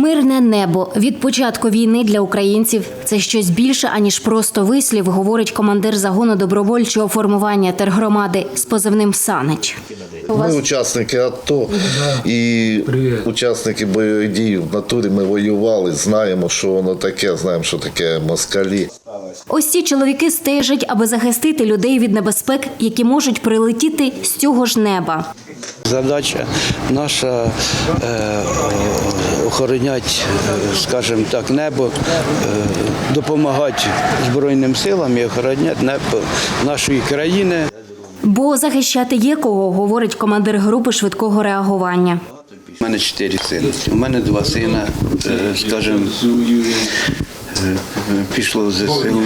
Мирне небо від початку війни для українців це щось більше аніж просто вислів, говорить командир загону добровольчого формування тергромади з позивним Санич. Ми учасники АТО і учасники бойових дій в натурі ми воювали, знаємо, що воно таке, знаємо, що таке москалі. Ось ці чоловіки стежать, аби захистити людей від небезпек, які можуть прилетіти з цього ж неба. Задача наша е, охороняти, е, скажімо так, небо, е, допомагати Збройним силам і охороняти небо нашої країни. Бо захищати є кого, говорить командир групи швидкого реагування. У мене чотири сини. У мене два сина, е, скажімо, е, пішло в ЗСУ.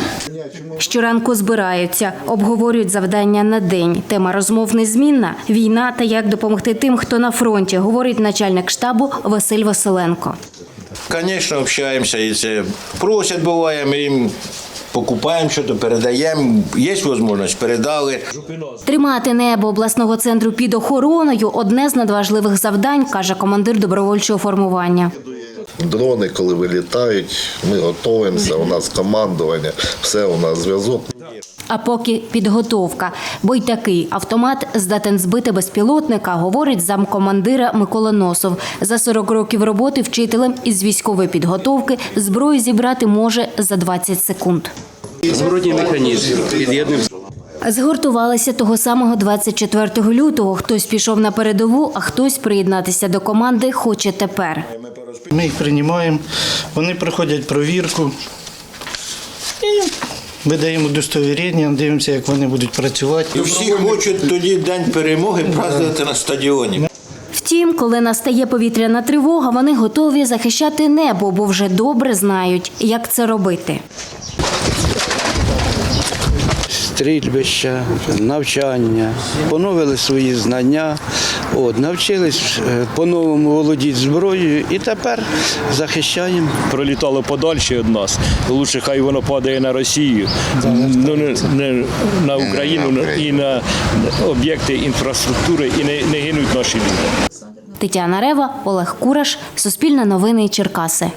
Щоранку збираються, обговорюють завдання на день. Тема розмов незмінна війна та як допомогти тим, хто на фронті, говорить начальник штабу Василь Василенко. Звісно, общаємося, і це просять буває, ми їм покупаємо щось, передаємо. Є можливість, передали. Тримати небо обласного центру під охороною одне з надважливих завдань, каже командир добровольчого формування. Дрони, коли вилітають, ми готуємося, у нас командування, все, у нас зв'язок. А поки підготовка, бо й такий автомат здатен збити безпілотника, говорить замкомандира Микола Носов. За 40 років роботи вчителем із військової підготовки зброю зібрати може за 20 секунд. Зворотній механізм під'єднуємо. Згуртувалися того самого 24 лютого. Хтось пішов на передову, а хтось приєднатися до команди хоче тепер. Ми їх приймаємо, вони проходять провірку і видаємо удостовірення, дивимося, як вони будуть працювати. І всі хочуть тоді день перемоги празднувати на стадіоні. Втім, коли настає повітряна тривога, вони готові захищати небо, бо вже добре знають, як це робити. Стрільбища, навчання, поновили свої знання, от, навчились е, по-новому володіти зброєю і тепер захищаємо. пролітало подальше від нас. Лучше хай воно падає на Росію, ну не, не на Україну і на об'єкти інфраструктури, і не, не гинуть наші люди. Тетяна Рева, Олег Кураш, Суспільне новини Черкаси.